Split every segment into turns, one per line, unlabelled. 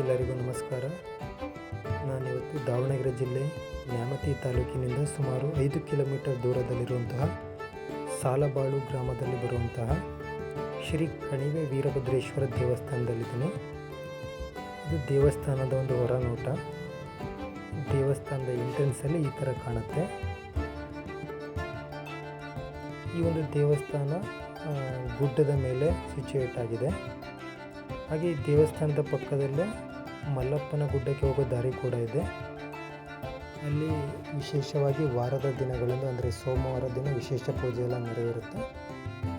ಎಲ್ಲರಿಗೂ ನಮಸ್ಕಾರ. ನಾನಿವತ್ತು ದಾವಣಗೆರೆ ಜಿಲ್ಲೆ ನ್ಯಾಮತಿ ತಾಲೂಕಿನಿಂದ ಸುಮಾರು ಐದು ಕಿಲೋಮೀಟರ್ ದೂರದಲ್ಲಿರುವಂತಹ ಸಾಲಬಾಳು ಗ್ರಾಮದಲ್ಲಿ ಬರುವಂತಹ ಶ್ರೀ ಕಣಿವೆ ವೀರಭದ್ರೇಶ್ವರ ದೇವಸ್ಥಾನದಲ್ಲಿದ್ದೀನಿ. ಇದು ದೇವಸ್ಥಾನದ ಒಂದು ಹೊರನೋಟ. ದೇವಸ್ಥಾನದ ಎಂಟ್ರೆನ್ಸಲ್ಲಿ ಈ ಥರ ಕಾಣುತ್ತೆ. ಈ ಒಂದು ದೇವಸ್ಥಾನ ಗುಡ್ಡದ ಮೇಲೆ ಸಿಚುವೇಟ್ ಆಗಿದೆ. ಹಾಗೆ ಈ ದೇವಸ್ಥಾನದ ಪಕ್ಕದಲ್ಲೇ ಮಲ್ಲಪ್ಪನ ಗುಡ್ಡಕ್ಕೆ ಹೋಗೋ ದಾರಿ ಕೂಡ ಇದೆ. ಅಲ್ಲಿ ವಿಶೇಷವಾಗಿ ವಾರದ ದಿನಗಳಂದು ಅಂದರೆ ಸೋಮವಾರ ದಿನ ವಿಶೇಷ ಪೂಜೆ ಎಲ್ಲ ನಡೆದಿರುತ್ತೆ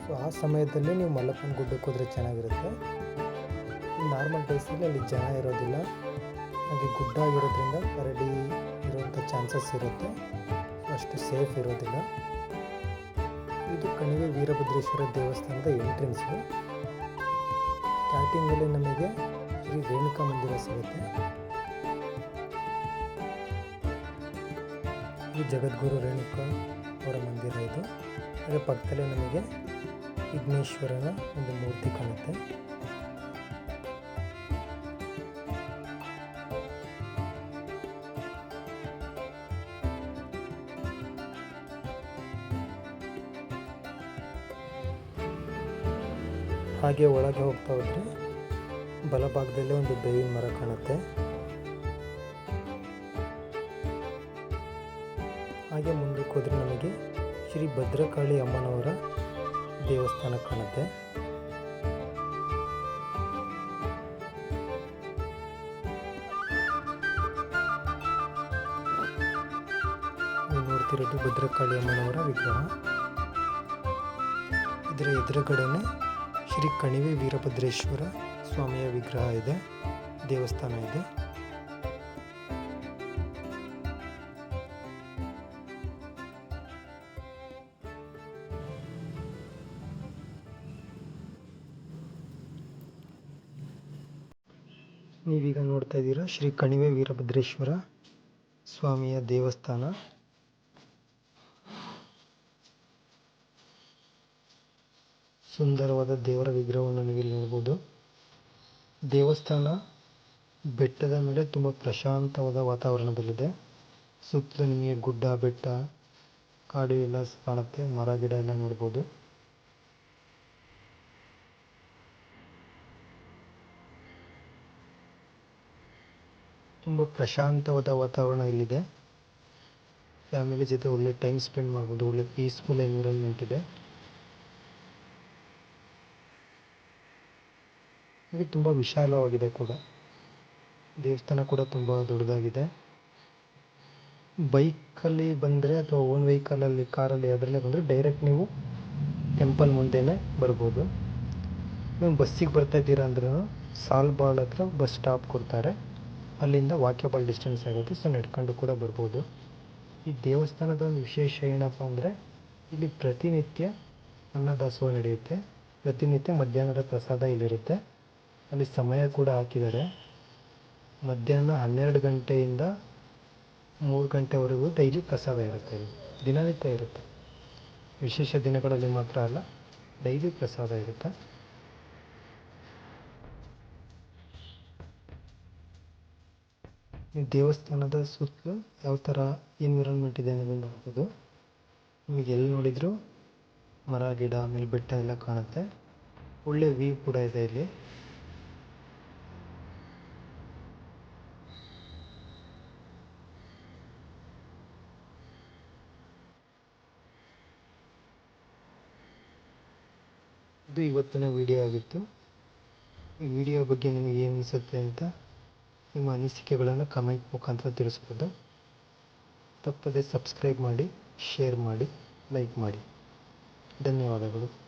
ಸೊ ಆ ಸಮಯದಲ್ಲಿ ನೀವು ಮಲ್ಲಪ್ಪನ ಗುಡ್ಡಕ್ಕೆ ಹೋದರೆ ಚೆನ್ನಾಗಿರುತ್ತೆ. ನಾರ್ಮಲ್ ಡೇಸಲ್ಲಿ ಅಲ್ಲಿ ಜನ ಇರೋದಿಲ್ಲ. ಹಾಗೆ ಗುಡ್ಡ ಆಗಿರೋದ್ರಿಂದ ಕರಡಿ ಇರುವಂಥ ಚಾನ್ಸಸ್ ಇರುತ್ತೆ. ಅಷ್ಟು ಸೇಫ್ ಇರೋದಿಲ್ಲ. ಇದು ಕಣಿವೆ ವೀರಭದ್ರೇಶ್ವರ ದೇವಸ್ಥಾನದ ಎಂಟ್ರೆನ್ಸು ಸ್ಟಾರ್ಟಿಂಗಲ್ಲಿ ನಮಗೆ ಶ್ರೀ ರೇಣುಕಾ ಮಂದಿರ ಸಿಗುತ್ತೆ. ಇದು ಜಗದ್ಗುರು ರೇಣುಕಾ ಅವರ ಮಂದಿರ ಇದು. ಅದರ ಪಕ್ಕದಲ್ಲೇ ನಮಗೆ ವಿಘ್ನೇಶ್ವರನ ಒಂದು ಮೂರ್ತಿ ಕಾಣುತ್ತೆ. ಹಾಗೆ ಒಳಗೆ ಹೋಗ್ತಾ ಹೋದರೆ ಬಲಭಾಗದಲ್ಲೇ ಒಂದು ಬೇವಿನ ಮರ ಕಾಣುತ್ತೆ. ಹಾಗೆ ಮುಂದಕ್ಕೆ ಹೋದ್ರೆ ನಮಗೆ ಶ್ರೀ ಭದ್ರಕಾಳಿ ಅಮ್ಮನವರ ದೇವಸ್ಥಾನ ಕಾಣುತ್ತೆ. ನೋಡ್ತಿರೋದು ಭದ್ರಕಾಳಿ ಅಮ್ಮನವರ ವಿಗ್ರಹ. ಇದರ ಎದುರುಗಡೆನೆ ಶ್ರೀ ಕಣಿವೆ ವೀರಭದ್ರೇಶ್ವರ ಸ್ವಾಮಿಯ ವಿಗ್ರಹ ಇದೆ, ದೇವಸ್ಥಾನ ಇದೆ. ನೀವೀಗ ನೋಡ್ತಾ ಇದ್ದೀರಾ ಶ್ರೀ ಕಣಿವೆ ವೀರಭದ್ರೇಶ್ವರ ಸ್ವಾಮಿಯ ದೇವಸ್ಥಾನ. ಸುಂದರವಾದ ದೇವರ ವಿಗ್ರಹವನ್ನು ನೀವಿಲ್ಲಿ ನೋಡಬಹುದು ದೇವಸ್ಥಾನ ಬೆಟ್ಟದ ಮೇಲೆ ತುಂಬಾ ಪ್ರಶಾಂತವಾದ ವಾತಾವರಣದಲ್ಲಿದೆ ಸುತ್ತಲೂ ನಿಮಗೆ ಗುಡ್ಡ, ಬೆಟ್ಟ, ಕಾಡು ಎಲ್ಲ ಕಾಣುತ್ತೆ. ಮರ, ಗಿಡ ಎಲ್ಲ ನೋಡಬಹುದು ತುಂಬಾ ಪ್ರಶಾಂತವಾದ ವಾತಾವರಣ ಇಲ್ಲಿದೆ. ಫ್ಯಾಮಿಲಿ ಜೊತೆ ಒಳ್ಳೆ ಟೈಮ್ ಸ್ಪೆಂಡ್ ಮಾಡ್ಬೋದು. ಒಳ್ಳೆ ಪೀಸ್ಫುಲ್ ಎನ್ವಿರಾನ್ಮೆಂಟ್ ಇದೆ. ಹಾಗೆ ತುಂಬ ವಿಶಾಲವಾಗಿದೆ ಕೂಡ. ದೇವಸ್ಥಾನ ಕೂಡ ತುಂಬ ದೊಡ್ಡದಾಗಿದೆ. ಬೈಕಲ್ಲಿ ಬಂದರೆ ಅಥವಾ ಓನ್ ವೆಹಿಕಲಲ್ಲಿ ಕಾರಲ್ಲಿ ಅದರಲ್ಲೇ ಬಂದರೆ ಡೈರೆಕ್ಟ್ ನೀವು ಟೆಂಪಲ್ ಮುಂದೆನೇ ಬರ್ಬೋದು. ನೀವು ಬಸ್ಸಿಗೆ ಬರ್ತಾ ಇದ್ದೀರಾ ಅಂದ್ರೆ ಸಾಲ್ಬಾಳ್ ಹತ್ರ ಬಸ್ ಸ್ಟಾಪ್ ಕೊಡ್ತಾರೆ. ಅಲ್ಲಿಂದ ವಾಕ್ಯಬಲ್ ಡಿಸ್ಟೆನ್ಸ್ ಆಗುತ್ತೆ. ಸೊ ನಡ್ಕೊಂಡು ಕೂಡ ಬರ್ಬೋದು. ಈ ದೇವಸ್ಥಾನದ ಒಂದು ವಿಶೇಷ ಏನಪ್ಪ ಅಂದರೆ ಇಲ್ಲಿ ಪ್ರತಿನಿತ್ಯ ಅನ್ನದಾಸೋಹ ನಡೆಯುತ್ತೆ. ಪ್ರತಿನಿತ್ಯ ಮಧ್ಯಾಹ್ನದ ಪ್ರಸಾದ ಇಲ್ಲಿರುತ್ತೆ. ಅಲ್ಲಿ ಸಮಯ ಕೂಡ ಹಾಕಿದ್ದಾರೆ. ಮಧ್ಯಾಹ್ನ ಹನ್ನೆರಡು ಗಂಟೆಯಿಂದ ಮೂರು ಗಂಟೆವರೆಗೂ ಡೈಲಿ ಪ್ರಸಾದ ಇರುತ್ತೆ. ಇಲ್ಲಿ ದಿನನಿತ್ಯ ಇರುತ್ತೆ. ವಿಶೇಷ ದಿನಗಳಲ್ಲಿ ಮಾತ್ರ ಅಲ್ಲ, ಡೈಲಿ ಪ್ರಸಾದ ಇರುತ್ತೆ. ದೇವಸ್ಥಾನದ ಸುತ್ತಲೂ ಯಾವ ಥರ ಎನ್ವಿರಾನ್ಮೆಂಟ್ ಇದೆ ಅನ್ನೋದು ನೋಡ್ಬೋದು. ನಿಮಗೆ ಎಲ್ಲಿ ನೋಡಿದರೂ ಮರ, ಗಿಡ ಆಮೇಲೆ ಬೆಟ್ಟ ಎಲ್ಲ ಕಾಣುತ್ತೆ. ಒಳ್ಳೆ ವ್ಯೂ ಕೂಡ ಇದೆ ಇಲ್ಲಿ. ಇದು ಇವತ್ತಿನ ವಿಡಿಯೋ ಆಗಿತ್ತು. ಈ ವಿಡಿಯೋ ಬಗ್ಗೆ ನಿಮಗೆ ಏನು ಅನಿಸುತ್ತೆ ಅಂತ ನಿಮ್ಮ ಅನಿಸಿಕೆಗಳನ್ನು ಕಮೆಂಟ್ ಮುಖಾಂತರ ತಿಳಿಸ್ಬೋದು. ತಪ್ಪದೆ ಸಬ್ಸ್ಕ್ರೈಬ್ ಮಾಡಿ ಶೇರ್ ಮಾಡಿ ಲೈಕ್ ಮಾಡಿ. ಧನ್ಯವಾದಗಳು.